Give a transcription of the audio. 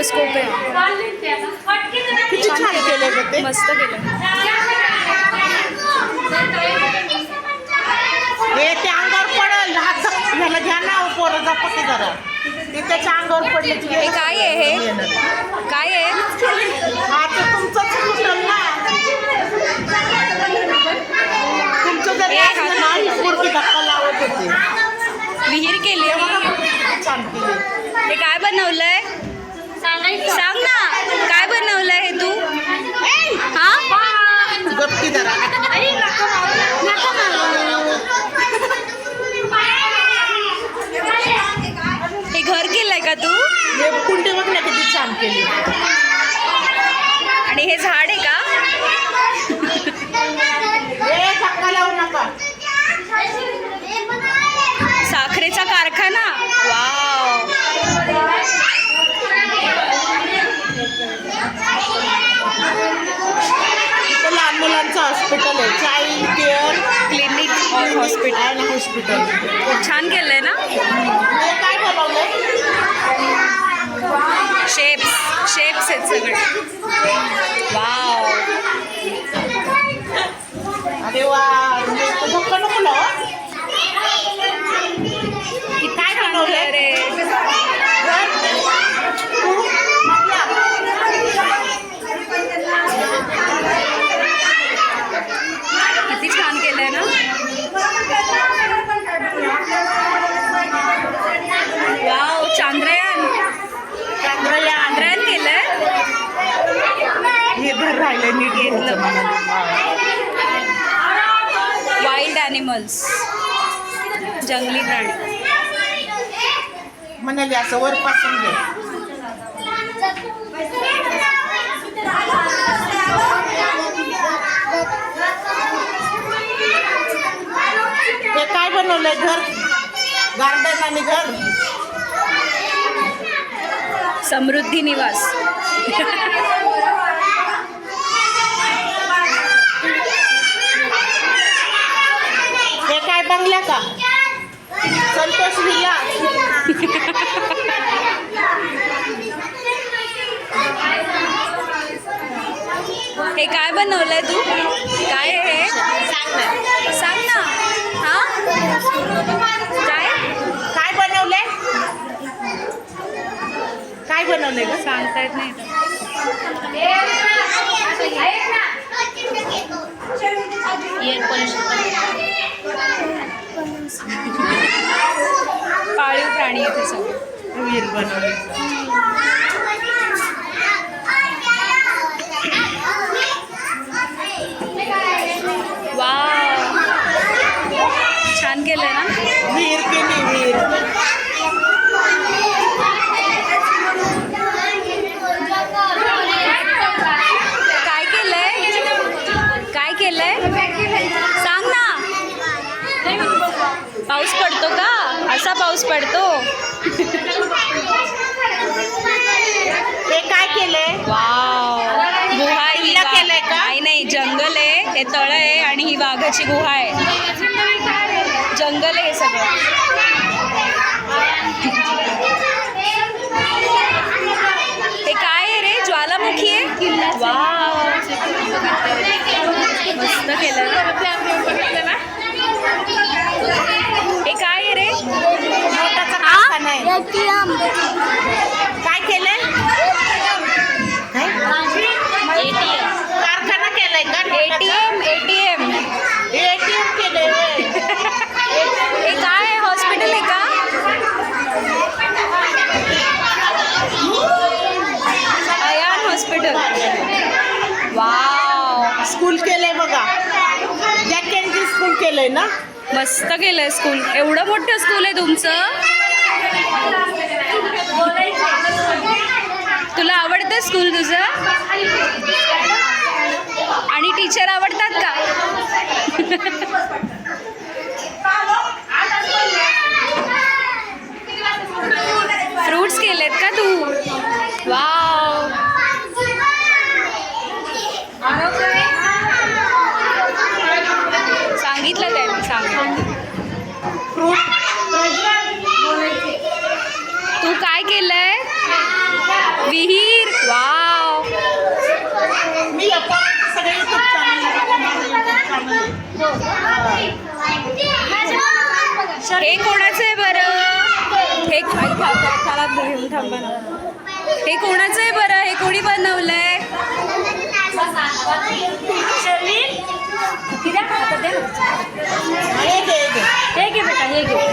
Microscope आहे. किती छान केलं ग ते. मस्त केलं हे ते अंगावर पडल. हात ह्याला घ्या ना पोरं जपते जरा. ते त्याच्या अंगावर पडले की हे काय आहे हे? काय आहे? हा ते तुमचंच कुठं ना. तुमचं जरी हे असलं ना ही पोरगी धक्का लावत होते. विहीर केली छान केली. हे काय बनवलंय? सांग ना. काय बनवलंय हे तू? हा? गप्पी जरा हे घर केलंय का तू हे कुंडी बघ ना किती छान केली आणि हे झाड आहे का हे धक्का लावू नका साखरेचा कारखाना वाव इथं लहान मुलांचं हॉस्पिटल आहे. चाइल्ड केअर क्लिनिक और हॉस्पिटल अँड हॉस्पिटल छान केलंय ना? हे काय शेप्स शेप्स आहेत सगळे. वाव अरे वा म्हणजे तो धक्का नको लावा की काय बनवलंय अरे घर? तू? म्हटलं. किती छान केलंय ना वाव चांद्रयान चांद्रयान. चांद्रयान केलंय हे घर राहिलं नीट घेतलं वाईल्ड ॲनिमल्स जंगली प्राणी. म्हणाले असं वरपासून घे. हे काय बनवलंय घर? गार्डन आणि घर? समृद्धी निवास हे काय बंगल्या का? संतोष विला. हे काय बनवलंय तू? काय हे? सांग ना. हा? काय? काय बनवलंय? काय बनवलंय ग? सांगता येत नाही. बनवले छान केलंय ना? वीर केली वीर. काय केलंय? काय केलंय? सांग ना. पाऊस पडतो का? असा पाऊस पडतो? हे काय केलंय? गुहा ही वा- केलाय का? नाही जंगल आहे. हे तळ आहे आणि ही वाघाची गुहा आहे. जंगल आहे हे सगळं. हे काय आहे रे? ज्वालामुखी आहे? वाव मस्त केलं हे काय आहे रे मोठाचा कारखाना आहे काय केलंय? कारखाना केलाय का? एटीएम एटीएम एटीएम केलंय. हे काय हॉस्पिटल आहे का? अयान हॉस्पिटल. वाव. स्कूल केलंय बघा. जॅक स्कूल केलंय ना? मस्त केलंय स्कूल एवढं मोठं स्कूल आहे तुमचं? तुला आवडतं स्कूल तुझं? आणि टीचर आवडतात का? फ्रुट्स केलेत का तू? वाव सांगितलं त्यांनी सांगितलं फ्रूट तू काय केलंय विहीर. वाव. मी आपण सगळे युट्यूब चॅनल हे कोणाचं आहे बरं? हे थांब- थांब-. हे कोणाचं आहे बरं? हे कोणी बनवलंय. हे घे बेटा हे घे